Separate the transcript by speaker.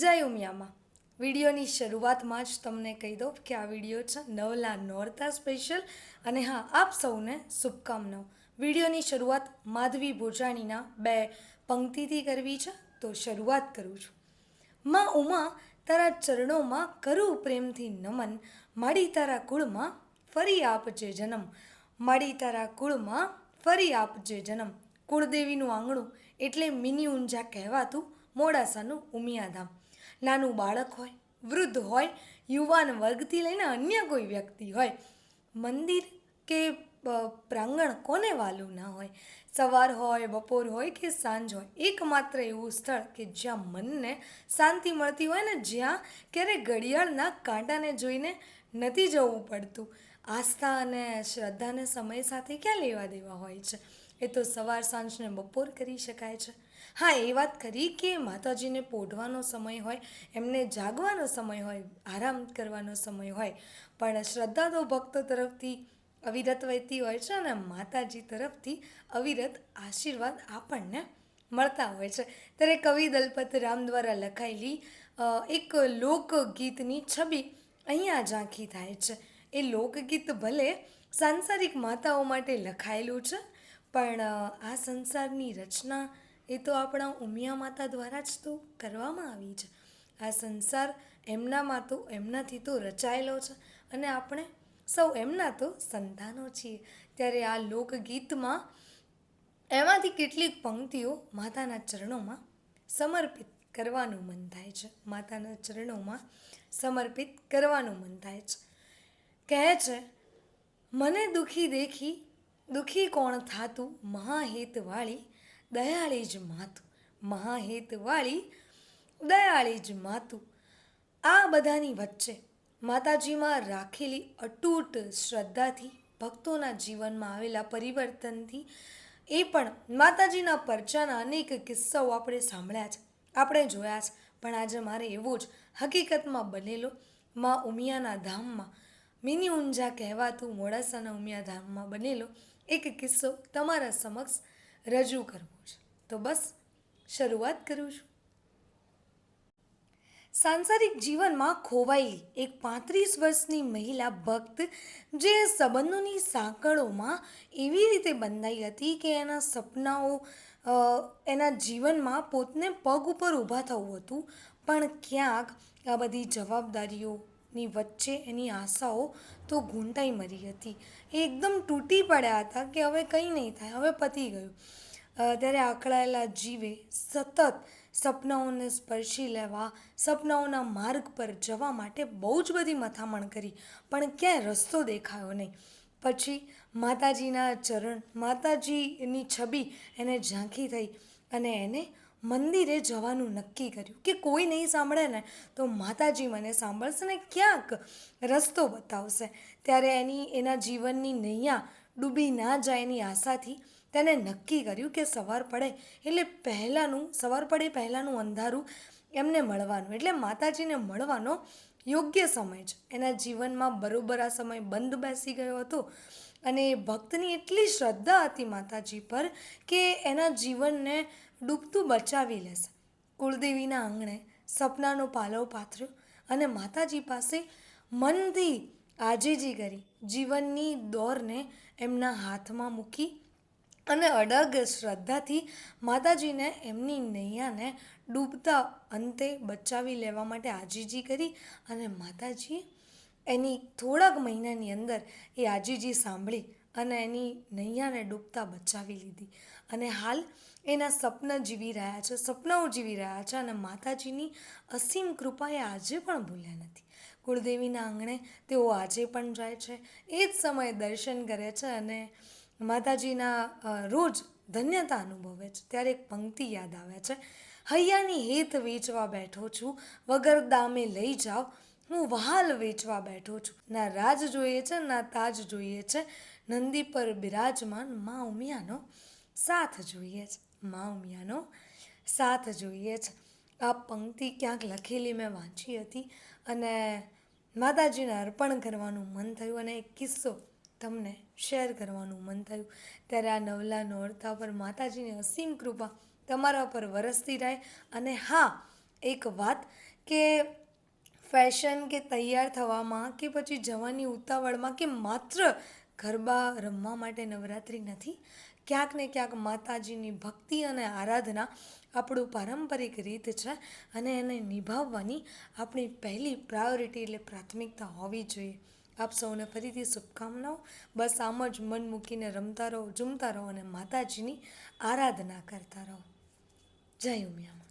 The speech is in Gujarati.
Speaker 1: જય ઉમિયામાં. વિડીયોની શરૂઆતમાં જ તમને કહી દઉં કે આ વીડિયો છે નવલા નોરતા સ્પેશિયલ અને હા, આપ સૌને શુભકામનાઓ. વિડીયોની શરૂઆત માધવી ભોજાણીના બે પંક્તિથી કરવી છે, તો શરૂઆત કરું છું. માં ઉમા તારા ચરણોમાં કરું પ્રેમથી નમન, માડી તારા કુળમાં ફરી આપજે જન્મ. માડી તારા કુળમાં ફરી આપજે જન્મ. કુળદેવીનું આંગણું એટલે મિની ઊંઝા કહેવાતું મોડાસાનું ઉમિયાધામ. નાનું બાળક હોય, વૃદ્ધ હોય, યુવાન વર્ગથી લઈને અન્ય કોઈ વ્યક્તિ હોય. મંદિર કે પ્રાંગણ કોને વાલું ના હોય? સવાર હોય, બપોર હોય કે સાંજ હોય? એકમાત્ર એવું સ્થળ કે જ્યાં મનને શાંતિ મળતી હોય ને જ્યાં ક્યારેય ઘડિયાળના કાંટાને જોઈને નથી જવું પડતું. આસ્થા અને શ્રદ્ધાને સમય સાથે ક્યાં લેવા દેવા હોય છે? એ તો સવાર, સાંજને બપોર કરી શકાય છે. હા, એ વાત કરી કે માતાજીને પોઢવાનો સમય હોય, એમને જાગવાનો સમય હોય, આરામ કરવાનો સમય હોય, પણ શ્રદ્ધા તો ભક્તો તરફથી અવિરત વહેતી હોય છે અને માતાજી તરફથી અવિરત આશીર્વાદ આપણને મળતા હોય છે. ત્યારે કવિ દલપત રામ દ્વારા લખાયેલી એક લોકગીતની છબી અહીંયા ઝાંખી થાય છે. એ લોકગીત ભલે સાંસારિક માતાઓ માટે લખાયેલું છે, પણ આ સંસારની રચના એ તો આપણા ઉમિયા માતા દ્વારા જ તો કરવામાં આવી છે. આ સંસાર એમનામાં તો એમનાથી તો રચાયેલો છે અને આપણે સૌ એમના તો સંતાનો છીએ. ત્યારે આ લોકગીતમાં એમાંથી કેટલીક પંક્તિઓ માતાના ચરણોમાં સમર્પિત કરવાનું મન થાય છે. માતાના ચરણોમાં સમર્પિત કરવાનું મન થાય છે. કહે છે, મને દુખી દેખી, દુખી કોણ થાતું મહાહેતવાળી દયાળી જ માતું મહાહેતવાળી દયાળી જ માતું આ બધાની વચ્ચે માતાજીમાં રાખેલી અતૂટ શ્રદ્ધાથી, ભક્તોના જીવનમાં આવેલા પરિવર્તનથી એ પણ માતાજીના પરચાના અનેક કિસ્સાઓ આપણે સાંભળ્યા છે, આપણે જોયા છે. પણ આજે મારે એવો જ હકીકતમાં બનેલો મા ઉમિયાના ધામમાં, મિની ઊંઝા કહેવાતું મોડાસાના ઉમિયા ધામમાં બનેલો એક કિસ્સો તમારા સમક્ષ રજૂ કરવો છે. તો બસ શરૂઆત કરું છું. સાંસારિક જીવનમાં ખોવાયેલી એક પાંત્રીસ વર્ષની મહિલા ભક્ત જે સંબંધોની સાંકળોમાં એવી રીતે બંધાઈ હતી કે એના સપનાઓ એના જીવનમાં પોતને પગ ઉપર ઊભા થવું હતું. પણ ક્યાંક આ બધી જવાબદારીઓની વચ્ચે એની આશાઓ તો ઘૂંટાઈ મરી હતી. એ એકદમ તૂટી પડ્યા હતા કે હવે કંઈ નહીં થાય, હવે પતી ગયું. ત્યારે આંકળાયેલા જીવે સતત સપનાઓને સ્પર્શી લેવા, સપનાઓના માર્ગ પર જવા માટે બહુ જ બધી મથામણ કરી, પણ ક્યાંય રસ્તો દેખાયો નહીં. પછી માતાજીના ચરણ, માતાજીની છબી એને ઝાંખી થઈ અને એને મંદિરે જવાનું નક્કી કર્યું કે કોઈ નહીં સાંભળે ને તો માતાજી મને સાંભળશે ને ક્યાંક રસ્તો બતાવશે. ત્યારે એની, એના જીવનની નૈયા ડૂબી ના જાય એની આશાથી તેને નક્કી કર્યું કે સવાર પડે એટલે પહેલાંનું, સવાર પડે પહેલાંનું અંધારું એમને મળવાનું. એટલે માતાજીને મળવાનો યોગ્ય સમય છે. એના જીવનમાં બરોબર આ સમય બંધ બેસી ગયો હતો. અને ભક્તની એટલી શ્રદ્ધા હતી માતાજી પર કે એના જીવનને ડૂબતું બચાવી લેશે. કુળદેવીના આંગણે સપનાનો પાલવ પાથર્યો અને માતાજી પાસે મનથી આજીજી કરી જીવનની દોરને એમના હાથમાં મૂકી અને અડગ શ્રદ્ધાથી માતાજીને એમની નૈયાને ડૂબતા અંતે બચાવી લેવા માટે આજીજી કરી અને માતાજીએ એની થોડાક મહિનાની અંદર એ આજીજી સાંભળી અને એની નૈયાને ડૂબતા બચાવી લીધી. અને હાલ એના સપના જીવી રહ્યા છે, સપનાઓ જીવી રહ્યા છે અને માતાજીની અસીમ કૃપા એ આજે પણ ભૂલ્યા નથી. કુળદેવીના આંગણે તેઓ આજે પણ જાય છે, એ જ સમયે દર્શન કરે છે અને માતાજીના રોજ ધન્યતા અનુભવે છે. ત્યારે એક પંક્તિ યાદ આવે છે, હૈયાની હેત વેચવા બેઠો છું, વગર દામે લઈ જાઓ હું વહાલ વેચવા બેઠો છું. ના રાજ જોઈએ છે, ના તાજ જોઈએ છે. નંદી પર બિરાજમાન મા ઉમિયાનો સાથ જોઈએ છે. મા ઉમિયાનો સાથ જોઈએ છે. આ પંક્તિ ક્યાંક લખેલી મેં વાંચી હતી અને માતાજીને અર્પણ કરવાનું મન થયું અને એક કિસ્સો તમને શેર કરવાનું મન થયું. ત્યારે આ નવલા નોરતા પર માતાજીની અસીમ કૃપા તમારા પર વરસતી રહે. અને હા, એક વાત કે ફેશન કે તૈયાર થવામાં કે પછી જવાની ઉતાવળમાં કે માત્ર ગરબા રમવા માટે નવરાત્રિ નથી, ક્યાંક ને ક્યાંક માતાજીની ભક્તિ અને આરાધના આપણું પારંપરિક રીત છે અને એને નિભાવવાની આપણી પહેલી પ્રાયોરિટી એટલે પ્રાથમિકતા હોવી જોઈએ. આપ સૌને ફરીથી શુભકામનાઓ. બસ આમ જ મન મૂકીને રમતા રહો, ઝૂમતા રહો અને માતાજીની આરાધના કરતા રહો. જય ઉમિયામાં